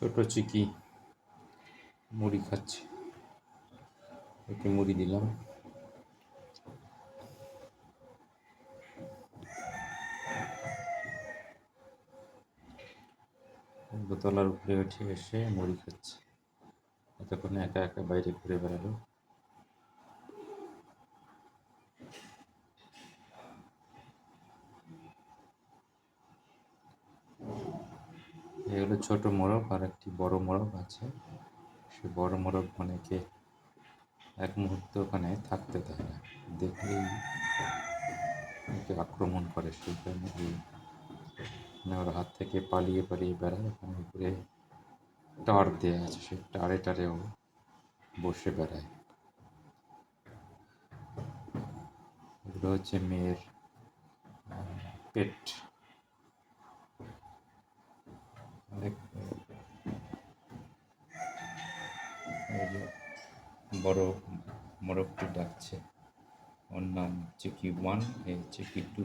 ছোট চিকি মুড়ি খাচ্ছে। ওকে মুড়ি দিলাম। দোতলার উপরে উঠে এসে মুড়ি খাচ্ছে। এতক্ষণে একা একা বাইরে ঘুরে বেড়ালো। এগুলো ছোট মোরগ আর একটি বড় মোরগ আছে। সে বড় মোরগ অনেকে এক মুহূর্ত ওখানে থাকতে দেয় না। দেখলেই ওকে আক্রমণ করে সেই কারণে মানে ওর হাত থেকে পালিয়ে পালিয়ে বেড়ায়। ওখানে উপরে টার দেওয়া আছে। সেই টারে টারেও বসে বেড়ায়। এগুলো হচ্ছে মেয়ের পেট। বড় মোরগটি ডাকছে। ওর নাম চিকি ওয়ান এ চিকি টু।